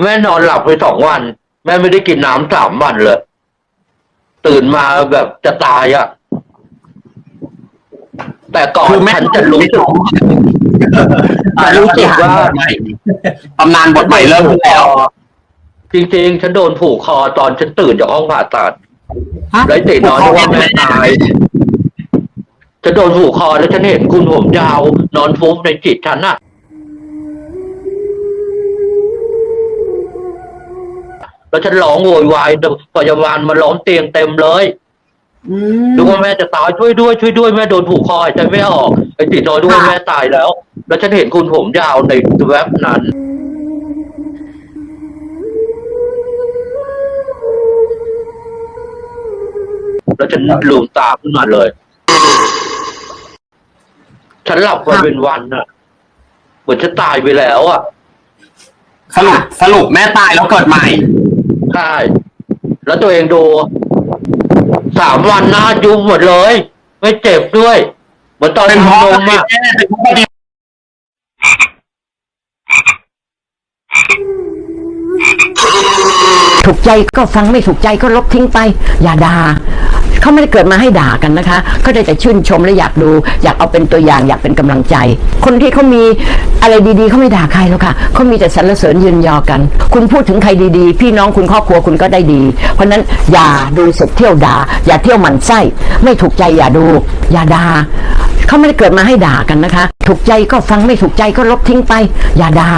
แม่นอนหลับไปสองวัน แม่ไม่ได้กินน้ำสามวันเลย ตื่นมาแบบจะตายอะแต่ก่อนคือแม่ ฉันจะรู้สึกอ่ารู้สึกว่าตำนานบทใหม่เริ่มขึ้นแล้ว จริงๆ ฉันโดนผูกคอตอนฉันตื่นจากห้องผ่าตัดฮะแล้วตินอนนึกว่าแม่ตายฉันโดนผูกคอแล้วฉันเห็นคุณผมยาวนอนฟุบในจิตฉันน่ะ แล้วฉันร้องโวยวายพยาบาลมาล้อมเตียงเต็มเลยอืมดูว่าแม่จะตายช่วยด้วยช่วยด้วยแม่โดนผูกคอหายใจไม่ออกไอ้ติดนอนดูว่าค่ะแม่ตายแล้ว แล้วฉันเห็นคุณผมยาวในแว็บนั้นแล้วฉันลืมตาขึ้นมาเลย ฉันหลับไปเป็นวันอะเหมือนฉันตายไปแล้วอะสรุปสรุปแม่ตายแล้วเกิดใหม่ ใช่แล้วตัวเองดูสามวันหน้ายุบหมดเลย ไม่เจ็บด้วย เหมือนตอนเป็นเพราะทำนอะไรมอะแม่เป็นเพราะปฏิถูกใจก็ฟังไม่ถูกใจก็ลบทิ้งไป อย่าด่า เขาไม่ได้เกิดมาให้ด่ากันนะคะเขาได้แต่ชื่นชมและอยากดู อยากเอาเป็นตัวอย่างอยากเป็นกำลังใจ คนที่เขามีอะไรดีๆเขาไม่ด่าใครหรอกค่ะเขามีแต่สรรเสริญยืนยอกัน คุณพูดถึงใครดีๆ พี่น้องคุณครอบครัวคุณก็ได้ดี เพราะฉะนั้นอย่าดูเสร็จเที่ยวด่า อย่าเที่ยวหมั่นไส้ไม่ถูกใจอย่าดู อย่าด่าเขาไม่ได้เกิดมาให้ด่ากันนะคะ ถูกใจก็ฟังไม่ถูกใจก็ลบทิ้งไป อย่าด่า